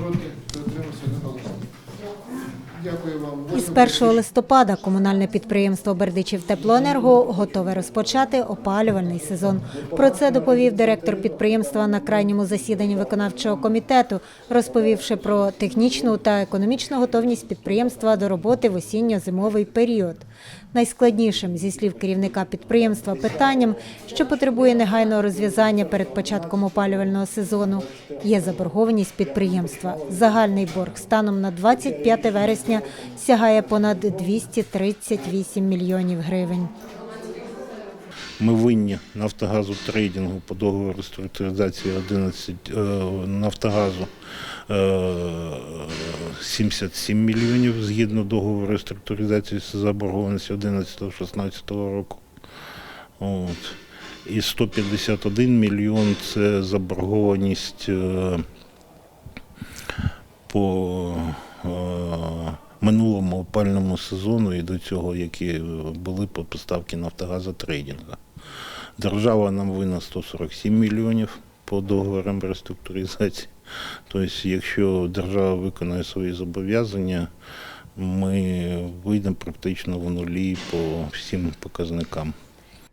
Проти? не одноголосно. Дякую вам. Із 1 листопада комунальне підприємство Бердичів Теплоенерго готове розпочати опалювальний сезон. Про це доповів директор підприємства на крайньому засіданні виконавчого комітету, розповівши про технічну та економічну готовність підприємства до роботи в осінньо-зимовий період. Найскладнішим, зі слів керівника підприємства, питанням, що потребує негайного розв'язання перед початком опалювального сезону, є заборгованість підприємства. Загальний борг станом на 25 вересня сягає понад 238 мільйонів гривень. Ми винні Нафтогазу трейдингу по договору реструктуризації 11 е, Нафтогазу е, 77 мільйонів згідно договору реструктуризації заборгованості 11-16 року. От. І 151 мільйон це заборгованість е, по е, минулому опальному сезону і до цього, які е, були по поставки Нафтогазу трейдинга. Держава нам винна 147 мільйонів по договорам реструктуризації. Тобто, якщо держава виконає свої зобов'язання, ми вийдемо практично в нулі по всім показникам.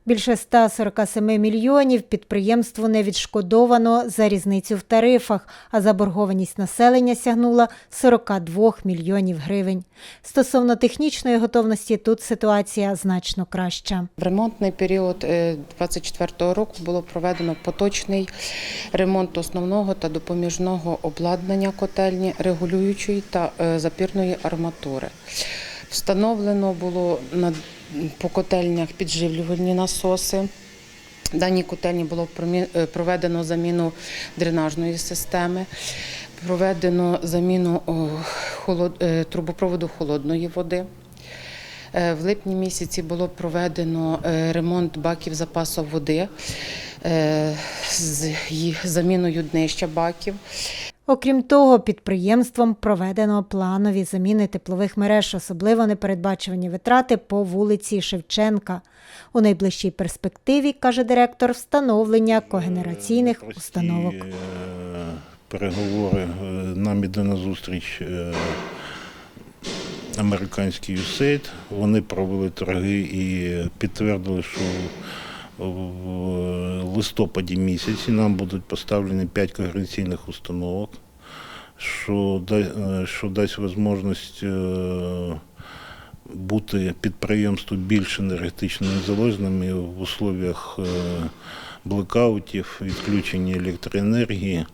Більше 147 мільйонів підприємству не відшкодовано за різницю в тарифах, а заборгованість населення сягнула 42 мільйонів гривень. Стосовно технічної готовності тут ситуація значно краща. В ремонтний період 2024 року було проведено поточний ремонт основного та допоміжного обладнання котельні, регулюючої та е, запірної арматури. Встановлено було на по котельнях підживлювальні насоси. В даній котельні було е, проведено заміну дренажної системи, проведено заміну е, трубопроводу холодної води. Е, В липні місяці було проведено ремонт баків запасу води з заміною днища баків. Окрім того, підприємством проведено планові заміни теплових мереж, особливо непередбачувані витрати по вулиці Шевченка. У найближчій перспективі, каже директор, встановлення когенераційних установок. е, Переговори е, нам іде на зустріч е, американський USAID. Вони провели торги і підтвердили, що в листопаді місяці нам будуть поставлені 5 когеренційних установок, що, е, що дасть можливість е, бути підприємству більш енергетично незалежними в условиях е, блекаутів, відключення електроенергії.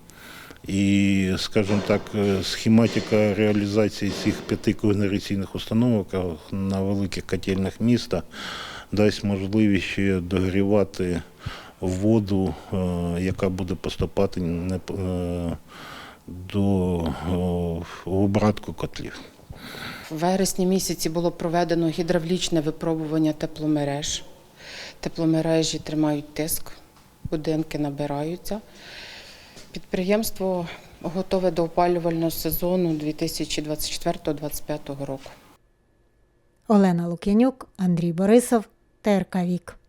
І, скажімо так, схематика реалізації цих п'яти когенераційних установок на великих котельних міста дасть можливість ще догрівати воду, е, яка буде поступати е, до обратку котлів. В вересні місяці було проведено гідравлічне випробування тепломереж. Тепломережі тримають тиск, будинки набираються. Підприємство готове до опалювального сезону 2024-2025 року. Олена Лук'янюк, Андрій Борисов, ТРК Вік.